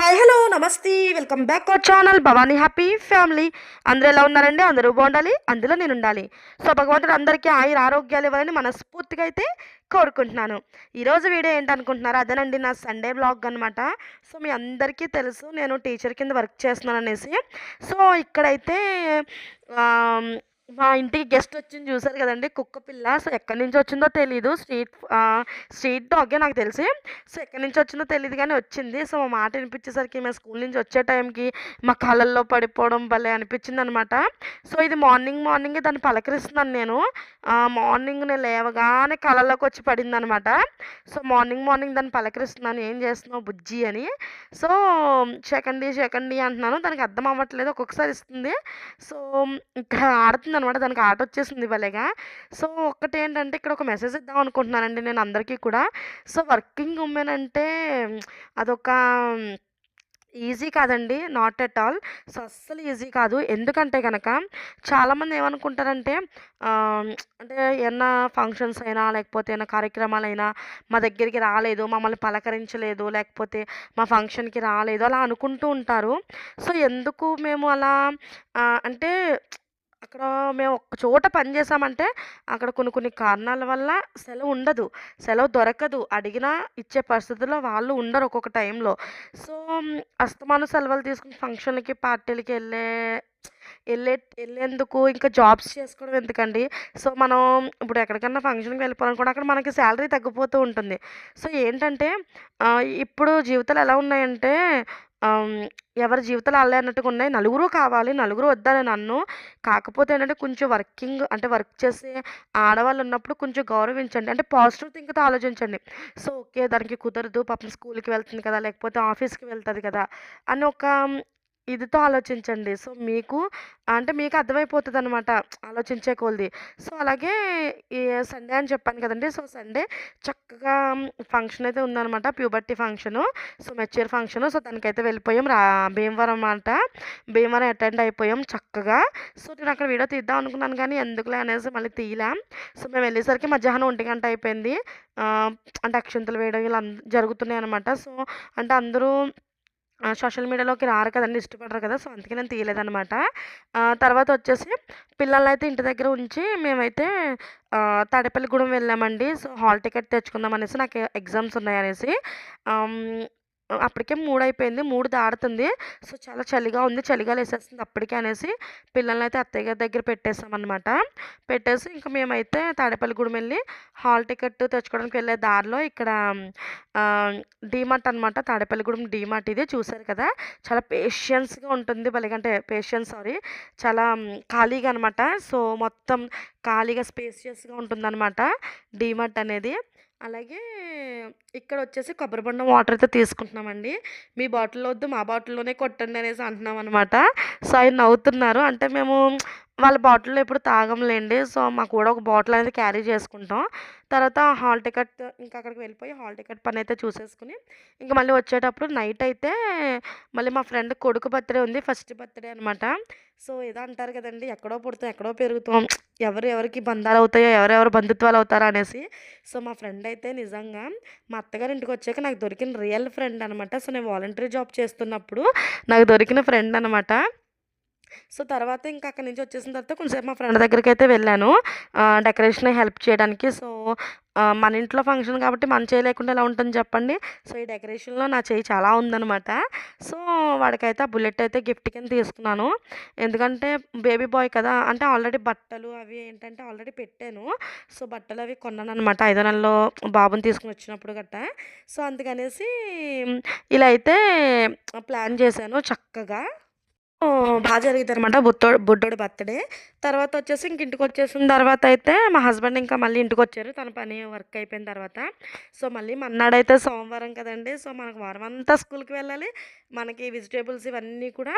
Hi hello నమస్తే. Welcome back our channel Bhavani happy family. అందరూ ఎలా ఉన్నారండి? అందరూ బాగుండాలి? అందులో నేను ఉండాలి. సో భగవంతుడు అందరికీ ఆయుర ఆరోగ్యాలు ఇవ్వాలని మనస్ఫూర్తిగా అయితే కోరుకుంటున్నాను. ఈరోజు వీడియో ఏంటనుకుంటున్నారు అదేనండి నా సండే బ్లాగ్ అనమాట సో మీ అందరికీ తెలుసు నేను టీచర్ కింద వర్క్ చేస్తున్నాను అనేసి సో ఇక్కడైతే మా ఇంటికి గెస్ట్ వచ్చింది చూసారు కదండి కుక్క పిల్ల. సో ఎక్కడి నుంచి వచ్చిందో తెలియదు స్ట్రీట్ స్ట్రీట్ డాగే నాకు తెలిసి. సో ఎక్కడి నుంచి వచ్చిందో తెలియదు కానీ వచ్చింది. సో మా మాట వినిపించేసరికి మేము స్కూల్ నుంచి వచ్చే టైంకి మా కళ్ళల్లో పడిపోవడం భలే అనిపించింది అనమాట సో ఇది మార్నింగ్ మార్నింగే దాన్ని పలకరిస్తున్నాను నేను. మార్నింగ్ నేను లేవగానే కళ్ళల్లోకి వచ్చి పడింది అనమాట సో మార్నింగ్ మార్నింగ్ దాన్ని పలకరిస్తున్నాను. ఏం చేస్తున్నావు బుజ్జి? అని. సో సెకండ్ సెకండ్ అంటున్నాను. దానికి అర్థం అవ్వట్లేదు. ఒక్కొక్కసారి ఇస్తుంది. సో ఇక్కడ ఆడుతుంది అనమాట దానికి ఆట వచ్చేసింది ఇవ్వలేగా. సో ఒక్కటి ఏంటంటే ఇక్కడ ఒక మెసేజ్ ఇద్దాం అనుకుంటున్నానండి నేను అందరికీ కూడా. సో వర్కింగ్ ఉమెన్ అంటే అదొక ఈజీ కాదండి నాట్ ఎట్ ఆల్. సో అస్సలు ఈజీ కాదు. ఎందుకంటే కనుక చాలామంది ఏమనుకుంటారంటే అంటే ఏమన్నా ఫంక్షన్స్ అయినా లేకపోతే ఏమైనా కార్యక్రమాలైనా మా దగ్గరికి రాలేదు మమ్మల్ని పలకరించలేదు లేకపోతే మా ఫంక్షన్కి రాలేదు అలా అనుకుంటూ ఉంటారు. సో ఎందుకు మేము అలా అంటే అక్కడ మేము ఒక చోట పని చేసామంటే అక్కడ కొన్ని కొన్ని కారణాల వల్ల సెలవు ఉండదు. సెలవు దొరకదు. అడిగినా ఇచ్చే పరిస్థితుల్లో వాళ్ళు ఉండరు ఒక్కొక్క టైంలో. సో అస్తమాను అస్తమానం సెలవులు తీసుకుని ఫంక్షన్లకి పార్టీలకి వెళ్ళే వెళ్ళే వెళ్ళేందుకు ఇంకా జాబ్స్ చేసుకోవడం ఎందుకండి? సో మనం ఇప్పుడు ఎక్కడికన్నా ఫంక్షన్కి వెళ్ళిపోవాలనుకోండి అక్కడ మనకి శాలరీ తగ్గిపోతూ ఉంటుంది. సో ఏంటంటే ఇప్పుడు జీవితాలు ఎలా ఉన్నాయంటే ఎవరి జీవితాలు అల్లే అన్నట్టుగా ఉన్నాయి. నలుగురు కావాలి నలుగురు వద్దని నన్ను. కాకపోతే ఏంటంటే కొంచెం వర్కింగ్ అంటే వర్క్ చేసే ఆడవాళ్ళు ఉన్నప్పుడు కొంచెం గౌరవించండి. అంటే పాజిటివ్ థింక్తో ఆలోచించండి. సో ఓకే దానికి కుదరదు. పాపం స్కూల్కి వెళ్తుంది కదా లేకపోతే ఆఫీస్కి వెళ్తుంది కదా అని ఒక ఇదితో ఆలోచించండి. సో మీకు అంటే మీకు అర్థమైపోతుంది అనమాట ఆలోచించే కొలది. సో అలాగే సండే అని చెప్పాను కదండి. సో సండే చక్కగా ఫంక్షన్ అయితే ఉందనమాట. Puberty function. So mature function. So దానికైతే వెళ్ళిపోయాం. రా భీమవరం అనమాట భీమవరం అటెండ్ అయిపోయాం చక్కగా. సో నేను అక్కడ వీడియో తీద్దాం అనుకున్నాను కానీ ఎందుకులే అనేసి మళ్ళీ తీయలేం. సో మేము వెళ్ళేసరికి మధ్యాహ్నం ఒంటి గంట అయిపోయింది. అంటే అక్షంతలు వేయడం ఇలా జరుగుతున్నాయి అనమాట సో అంటే అందరూ సోషల్ మీడియాలోకి రారు కదండి ఇష్టపడరు కదా సో అందుకే నేను తీయలేదనమాట తర్వాత వచ్చేసి పిల్లల్ని అయితే ఇంటి దగ్గర ఉంచి మేమైతే తడపల్లిగూడెం తాడేపల్లిగూడెం వెళ్ళామండి. సో హాల్ టికెట్ తెచ్చుకుందాం అనేసి నాకు ఎగ్జామ్స్ ఉన్నాయి అనేసి అప్పటికే మూడు అయిపోయింది మూడు దాడుతుంది. సో చాలా చలిగా ఉంది చలిగా లేసేస్తుంది అప్పటికే అనేసి పిల్లల్ని అయితే అత్తయ్య గారి దగ్గర పెట్టేసామన్నమాట. పెట్టేసి ఇంకా మేమైతే తాడేపల్లిగూడెం వెళ్ళి హాల్ టికెట్ తెచ్చుకోవడానికి వెళ్ళే దారిలో ఇక్కడ డీమార్ట్ అనమాట తాడేపల్లిగూడెం డీమార్ట్ ఇది చూసారు కదా. చాలా పేషియన్స్గా ఉంటుంది భలే అంటే పేషియన్స్ సారీ. చాలా ఖాళీగా అనమాట సో మొత్తం ఖాళీగా స్పేసియస్గా ఉంటుందన్నమాట డీమార్ట్ అనేది. అలాగే ఇక్కడ వచ్చేసి కొబ్బరి బొండం వాటర్ అయితే తీసుకుంటున్నామండి. మీ బాటిల్లో వద్దు మా బాటిల్లోనే కొట్టండి అనేసి అంటున్నాం అనమాట సో ఆయన నవ్వుతున్నారు. అంటే మేము వాళ్ళ బాటిల్లో ఎప్పుడు తాగంలేండి. సో మాకు కూడా ఒక బాటిల్ అనేది క్యారీ చేసుకుంటాం. తర్వాత హాల్ టికెట్ ఇంకా అక్కడికి వెళ్ళిపోయి హాల్ టికెట్ పని అయితే చూసేసుకుని ఇంకా మళ్ళీ వచ్చేటప్పుడు నైట్ అయితే మళ్ళీ మా ఫ్రెండ్ కొడుకు బర్త్డే ఉంది ఫస్ట్ బర్త్డే అనమాట సో ఏదో అంటారు కదండి ఎక్కడో పుడతాం ఎక్కడో పెరుగుతాం. ఎవరు ఎవరికి బంధాలు అవుతాయో ఎవరెవరు బంధుత్వాలు అవుతారో అనేసి. సో మా ఫ్రెండ్ అయితే నిజంగా మా అత్తగారి ఇంటికి వచ్చాక నాకు దొరికిన రియల్ ఫ్రెండ్ అనమాట సో నేను వాలంటరీ జాబ్ చేస్తున్నప్పుడు నాకు దొరికిన ఫ్రెండ్ అనమాట సో తర్వాత ఇంకా అక్కడి నుంచి వచ్చేసిన తర్వాత కొంచెంసేపు మా ఫ్రెండ్ దగ్గరికి అయితే వెళ్ళాను డెకరేషన్ హెల్ప్ చేయడానికి. సో మన ఇంట్లో ఫంక్షన్ కాబట్టి మన చేయి లేకుండా ఎలా ఉంటుంది చెప్పండి. సో ఈ డెకరేషన్లో నా చేయి చాలా ఉందన్నమాట. సో వాడికైతే ఆ బుల్లెట్ అయితే గిఫ్ట్ కింద తీసుకున్నాను. ఎందుకంటే బేబీ బాయ్ కదా అంటే ఆల్రెడీ బట్టలు అవి ఏంటంటే ఆల్రెడీ పెట్టాను. సో బట్టలు అవి కొన్నాను అనమాట ఐదో నెలలో బాబుని తీసుకుని వచ్చినప్పుడు గట్టా. సో అందుకనేసి ఇలా అయితే ప్లాన్ చేశాను చక్కగా. బాగా జరిగింది అనమాట బుట్టోడు బుడ్డోడు బర్త్డే. తర్వాత వచ్చేసి ఇంక ఇంటికి వచ్చేసిన తర్వాత అయితే మా హస్బెండ్ ఇంకా మళ్ళీ ఇంటికి వచ్చారు తన పని వర్క్ అయిపోయిన తర్వాత. సో మళ్ళీ మన్నాడైతే సోమవారం కదండి. సో మనకు వారం అంతా స్కూల్కి వెళ్ళాలి. మనకి వెజిటేబుల్స్ ఇవన్నీ కూడా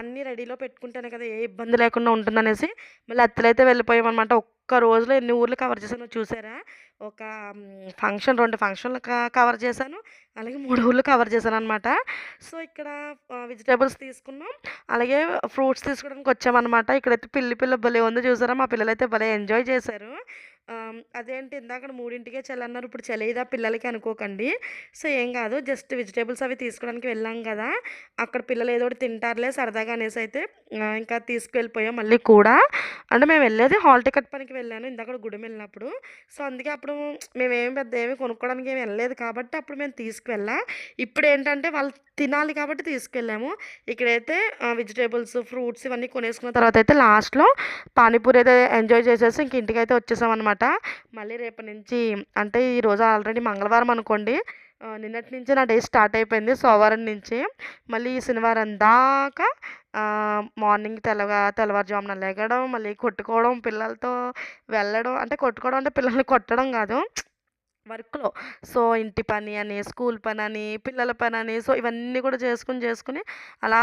అన్నీ రెడీలో పెట్టుకుంటేనే కదా ఏ ఇబ్బంది లేకుండా ఉంటుందనేసి మళ్ళీ అత్తలైతే వెళ్ళిపోయామన్నమాట. ఒక్క రోజులో ఎన్ని ఊర్లు కవర్ చేశానో చూసారా? ఒక ఫంక్షన్ రెండు ఫంక్షన్లు కవర్ చేశాను. అలాగే మూడు ఊర్లు కవర్ చేశాను అనమాట సో ఇక్కడ వెజిటేబుల్స్ తీసుకున్నాం. అలాగే ఫ్రూట్స్ తీసుకోవడానికి వచ్చామన్నమాట. ఇక్కడైతే పిల్లి పిల్ల భలే ఉంది చూసారా? మా పిల్లలైతే భలే ఎంజాయ్ చేశారు. అదేంటి ఇందాక మూడింటికే చల్లన్నారు ఇప్పుడు చలిదా పిల్లలకి అనుకోకండి. సో, ఏం కాదు జస్ట్ వెజిటేబుల్స్ అవి తీసుకోవడానికి వెళ్ళాం కదా! అక్కడ పిల్లలు ఏదో ఒకటి తింటారులే సరదాగా అనేసి అయితే ఇంకా తీసుకెళ్ళిపోయాం మళ్ళీ కూడా. అంటే మేము వెళ్ళేది హాల్ టికెట్ పనికి వెళ్ళాను గుడి వెళ్ళినప్పుడు సో, అందుకే అప్పుడు మేమేమి పెద్ద ఏమి కొనుక్కోవడానికి ఏమి వెళ్ళలేదు కాబట్టి అప్పుడు మేము తీసుకువెళ్ళా. ఇప్పుడేంటంటే వాళ్ళు తినాలి కాబట్టి తీసుకెళ్ళాము. ఇక్కడైతే వెజిటేబుల్స్ ఫ్రూట్స్ ఇవన్నీ కొనేసుకున్న తర్వాత అయితే లాస్ట్‌లో పానీపూరి అయితే ఎంజాయ్ చేసేసి ఇంక ఇంటికైతే అనమాట మళ్ళీ రేపు నుంచి అంటే ఈరోజు ఆల్రెడీ మంగళవారం అనుకోండి. నిన్నటి నుంచే నా డే స్టార్ట్ అయిపోయింది సోమవారం నుంచి. మళ్ళీ శనివారం దాకా మార్నింగ్ తెల్లగా తెల్లవారుజామున లెగడం, మళ్ళీ కొట్టుకోవడం, పిల్లలతో వెళ్ళడం అంటే కొట్టుకోవడం అంటే పిల్లల్ని కొట్టడం కాదు. వర్క్‌లో. సో, ఇంటి పని అని, స్కూల్ పని అని పిల్లల పని అని సో, ఇవన్నీ కూడా చేసుకొని, చేసుకొని అలా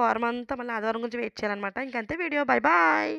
వారం అంతా మళ్ళీ ఆదివారం గురించి వెయిట్ చేయాలన్నమాట ఇంకంతే వీడియో. Bye bye.